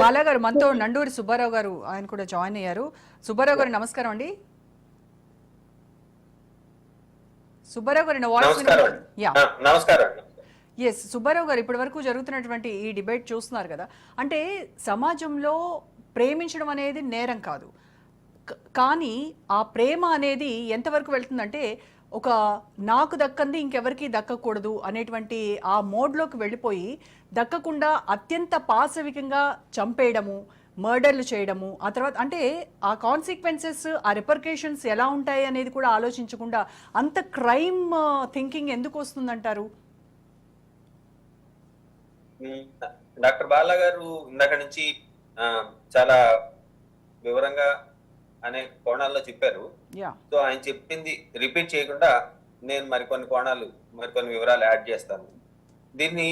బాలా గారు మనతో నండూరి సుబ్బారావు గారు ఆయన కూడా జాయిన్ అయ్యారు. సుబ్బారావు గారు నమస్కారం అండి. సుబ్బారావు గారి వాయిస్ నమస్కారం యా. ఎస్ సుబ్బారావు గారు ఇప్పటి వరకు జరుగుతున్నటువంటి ఈ డిబేట్ చూస్తున్నారు కదా. అంటే సమాజంలో ప్రేమించడం అనేది నేరం కాదు. కానీ ఆ ప్రేమ అనేది ఎంతవరకు వెళ్తుందంటే ఒక నాకు దక్కంది ఇంకెవరికి దక్కకూడదు అనేటువంటి ఆ మోడ్లోకి వెళ్ళిపోయి దక్కకుండా అత్యంత పాశవికంగా చంపేయడము మర్డర్లు చేయడము ఆ తర్వాత అంటే ఆ కాన్సిక్వెన్సెస్ ఆ రిపర్కేషన్స్ ఎలా ఉంటాయి అనేది కూడా ఆలోచించకుండా అంత క్రైమ్ థింకింగ్ uh, ఎందుకు వస్తుందంటారు? డాక్టర్ బాలా గారు ఇందాక నుంచి చాలా వివరంగా అనేక కోణాల్లో చెప్పారు. సో ఆయన చెప్పింది రిపీట్ చేయకుండా నేను మరికొన్ని కోణాలు మరికొన్ని వివరాలు యాడ్ చేస్తాను. దీన్ని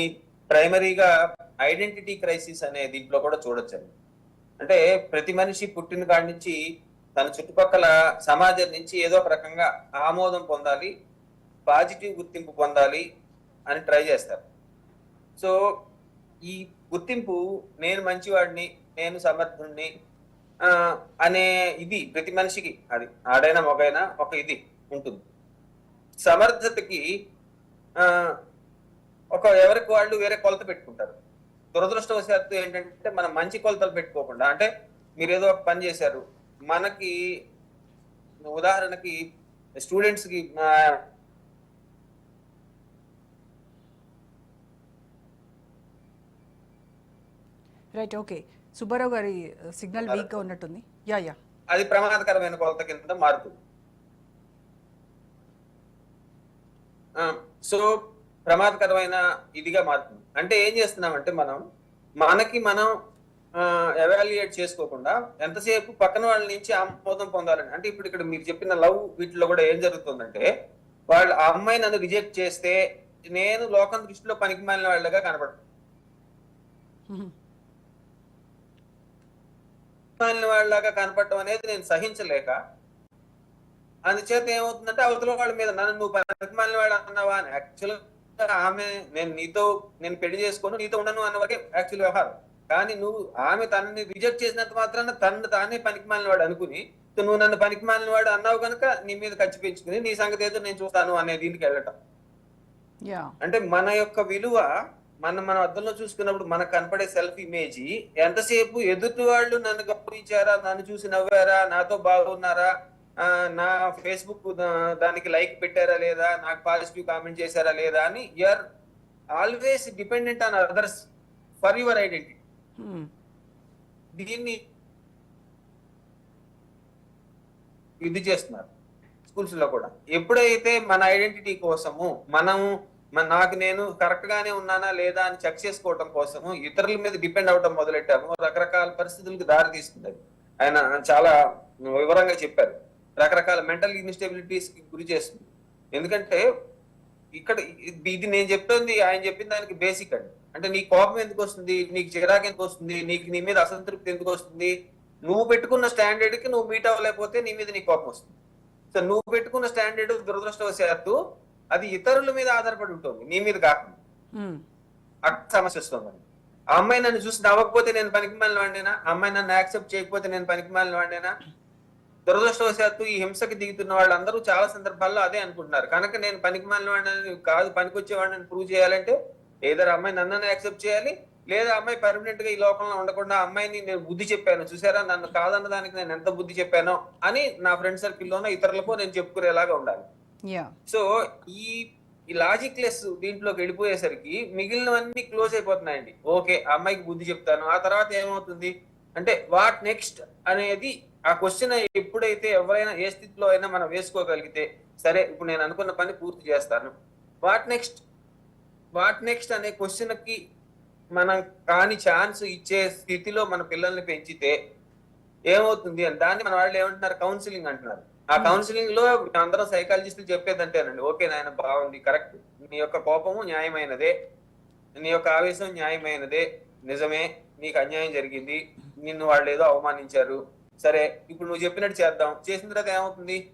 ప్రైమరీగా ఐడెంటిటీ క్రైసిస్ అనే దీంట్లో కూడా చూడొచ్చండి అంటే ప్రతి మనిషి పుట్టిన కాడి నుంచి తన చుట్టుపక్కల సమాజం నుంచి ఏదో ఒక రకంగా ఆమోదం పొందాలి పాజిటివ్ గుర్తింపు పొందాలి అని ట్రై చేస్తారు. సో ఈ గుర్తింపు నేను మంచివాడిని నేను సమర్థుణ్ణి అనే ఇది ప్రతి మనిషికి అది ఆడైనా మగైనా ఒక ఇది ఉంటుంది. సమర్థతకి ఒక ఎవరికి వాళ్ళు వేరే కొలత పెట్టుకుంటారు. దురదృష్టవశాత్తు ఏంటంటే మనం మంచి కొలతలు పెట్టుకోకుండా అంటే మీరు ఏదో ఒక పని చేశారు మనకి ఉదాహరణకి స్టూడెంట్స్కి రైట్ ఓకే సుబ్బారావు గారి సిగ్నల్ వీక్గా ఉన్నట్టుంది. యా యా అది ప్రమాదకరమైన కొలత కింద మారుతుంది సో ప్రమాదకరమైన ఇదిగా మారుతుంది. అంటే ఏం చేస్తున్నామంటే మనం మనకి మనం ఎవాల్యుయేట్ చేసుకోకుండా ఎంతసేపు పక్కన వాళ్ళ నుంచి ఆమోదం పొందాలని అంటే ఇప్పుడు ఇక్కడ మీరు చెప్పిన లవ్ వీటిలో కూడా ఏం జరుగుతుందంటే వాళ్ళు ఆ అమ్మాయి నన్ను రిజెక్ట్ చేస్తే నేను లోకం దృష్టిలో పనికి మాలిన వాళ్ళగా కనపడతాను. మాలిన వాళ్ళలాగా కనపడటం అనేది నేను సహించలేక అందుచేత ఏమవుతుందంటే అవతల వాళ్ళ మీద నన్ను నువ్వు మాలిన వాడు అన్నావా అని యాక్చువల్ ఆమె నేను నీతో నేను పెళ్ళి చేసుకోను నీతో ఉండను అన్న వరకే యాక్చువల్ వ్యవహారం. కానీ నువ్వు ఆమె తనని రిజెక్ట్ చేసినంత మాత్రాన తను తానే పనికి మాలిన వాడు అనుకుని "సో నువ్వు నన్ను పనికి మాలిన వాడు అన్నావు కనుక నీ మీద ఖర్చు పెంచుకుని నీ సంగతి ఏదో నేను చూస్తాను అనే దీనికి వెళ్ళటం. అంటే మన యొక్క విలువ మనం మన అద్దంలో చూసుకున్నప్పుడు మనకు కనపడే సెల్ఫ్ ఇమేజ్ ఎంతసేపు ఎదుటి వాళ్ళు నన్ను గౌరవించారా నన్ను చూసి నవ్వారా? నాతో బాగున్నారా? నా ఫేస్బుక్ దానికి లైక్ పెట్టారా లేదా? నాకు పాజిటివ్ కామెంట్ చేశారా లేదా అని you're always dependent on others for your identity దీన్ని ఇది చేస్తున్నారు. స్కూల్స్లో కూడా. ఎప్పుడైతే మన ఐడెంటిటీ కోసము మనము మరి నాకు నేను కరెక్ట్ గానే ఉన్నానా లేదా అని చెక్ చేసుకోవటం కోసము ఇతరుల మీద డిపెండ్ అవటం మొదలెట్టాము. రకరకాల పరిస్థితులకు దారి తీస్తుంది ఆయన చాలా వివరంగా చెప్పారు. రకరకాల మెంటల్ ఇన్స్టెబిలిటీస్కి గురి చేస్తుంది. ఎందుకంటే ఇక్కడ ఇది ఇది నేను చెప్తుంది ఆయన చెప్పిన దానికి బేసిక్ అండి. అంటే నీ కోపం ఎందుకు వస్తుంది నీకు చిరాకు ఎందుకు వస్తుంది నీకు నీ మీద అసంతృప్తి ఎందుకు వస్తుంది నువ్వు పెట్టుకున్న స్టాండర్డ్కి నువ్వు మీట్ అవ్వలేకపోతే నీ మీద నీ కోపం వస్తుంది. సో నువ్వు పెట్టుకున్న స్టాండర్డ్ దురదృష్టవశాత్తు అది ఇతరుల మీద ఆధారపడి ఉంటుంది. నీ మీద కాకుండా. అక్కడ సమస్య వస్తుంది ఆ అమ్మాయి నన్ను చూసి నవ్వకపోతే నేను పనికి మాలిన వాడినేనా? ఆ అమ్మాయి నన్ను యాక్సెప్ట్ చేయకపోతే నేను పనికి మాలిన వాడినేనా? దురదృష్టవశాత్తు ఈ హింసకి దిగుతున్న వాళ్ళందరూ చాలా సందర్భాల్లో అదే అనుకుంటున్నారు. కనుక నేను పనికి మాలిన వాడిని కాదు పనికొచ్చే వాడిని ప్రూవ్ చేయాలంటే ఏదో అమ్మాయి నన్ను యాక్సెప్ట్ చేయాలి లేదా అమ్మాయి పర్మనెంట్గా ఈ లోకంలో ఉండకుండా అమ్మాయిని నేను బుద్ధి చెప్పాను. చూసారా? నన్ను కాదన్న దానికి నేను ఎంత బుద్ధి చెప్పానో అని నా ఫ్రెండ్ సర్కిల్లోనో ఇతరులకు నేను చెప్పుకునేలాగా ఉండాలి. సో ఈ ఈ లాజిక్ లెస్ దీంట్లోకి వెళ్ళిపోయేసరికి మిగిలినవన్నీ క్లోజ్ అయిపోతున్నాయండి. ఓకే అమ్మాయికి బుద్ధి చెప్తాను. ఆ తర్వాత ఏమవుతుంది? అంటే వాట్ నెక్స్ట్ అనేది ఆ క్వశ్చన్ ఎప్పుడైతే ఎవరైనా ఏ స్థితిలో అయినా మనం వేసుకోగలిగితే సరే ఇప్పుడు నేను అనుకున్న పని పూర్తి చేస్తాను. వాట్ నెక్స్ట్ వాట్ నెక్స్ట్ అనే క్వశ్చన్కి మనం కాని ఛాన్స్ ఇచ్చే స్థితిలో మన పిల్లల్ని పెంచితే ఏమవుతుంది? అని దాన్ని మన వాళ్ళు ఏమంటున్నారు? కౌన్సిలింగ్ అంటున్నారు. ఆ కౌన్సిలింగ్లో అందరం సైకాలజిస్టులు చెప్పేది అంటేనండి ఓకే నాయన బాగుంది కరెక్ట్. నీ యొక్క కోపము న్యాయమైనదే. నీ యొక్క ఆవేశం న్యాయమైనదే. నిజమే నీకు అన్యాయం జరిగింది. నిన్ను వాళ్ళు ఏదో అవమానించారు. సరే ఇప్పుడు నువ్వు చెప్పినట్టు చేద్దాం. చేసిన తర్వాత ఏమవుతుంది?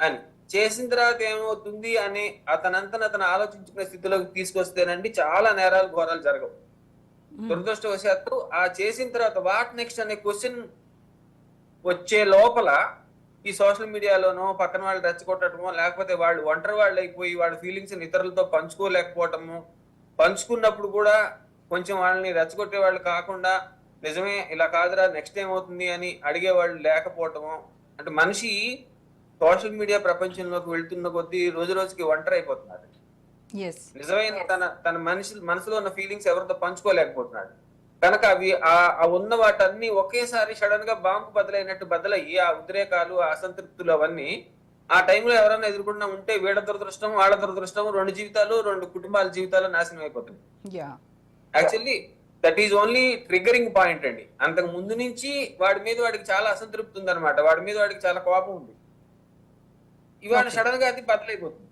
అని. చేసిన తర్వాత ఏమవుతుంది అని అతనంతను అతను ఆలోచించుకునే స్థితిలోకి తీసుకొస్తేనండి చాలా నేరాలు ఘోరాలు జరగవు. దురదృష్టవశాత్తు ఆ చేసిన తర్వాత వాట్ నెక్స్ట్ అనే క్వశ్చన్ వచ్చే లోపల ఈ సోషల్ మీడియాలోనో పక్కన వాళ్ళు రెచ్చగొట్టడమో లేకపోతే వాళ్ళు ఒంటరి వాళ్ళు అయిపోయి వాళ్ళ ఫీలింగ్స్ ఇతరులతో పంచుకోలేకపోవటము పంచుకున్నప్పుడు కూడా కొంచెం వాళ్ళని రెచ్చగొట్టే వాళ్ళు కాకుండా నిజమే ఇలా కాదురా నెక్స్ట్ ఏమవుతుంది? అని అడిగే వాళ్ళు లేకపోవటము. అంటే మనిషి సోషల్ మీడియా ప్రపంచంలోకి వెళ్తున్న కొద్దీ రోజు రోజుకి ఒంటరి అయిపోతున్నాడు. నిజమైన తన తన మనిషి మనసులో ఉన్న ఫీలింగ్స్ ఎవరితో పంచుకోలేకపోతున్నాడు. కనుక అవి ఆ ఉన్న వాటన్ని ఒకేసారి సడన్గా బాంబు బదులైనట్టు బదులయ్యి ఆ ఉద్రేకాలు ఆ అసంతృప్తులు అవన్నీ ఆ టైంలో ఎవరైనా ఎదుర్కొన్నా ఉంటే వీళ్ళ దురదృష్టం వాళ్ళ దురదృష్టం రెండు జీవితాలు రెండు కుటుంబాల జీవితాలు నాశనం అయిపోతుంది actually that is only triggering point అండి. అంతకు ముందు నుంచి వాడి మీద వాడికి చాలా అసంతృప్తి ఉందన్నమాట. వాడి మీద వాడికి చాలా కోపం ఉంది. ఇవాళ సడన్గా అది బదులైపోతుంది.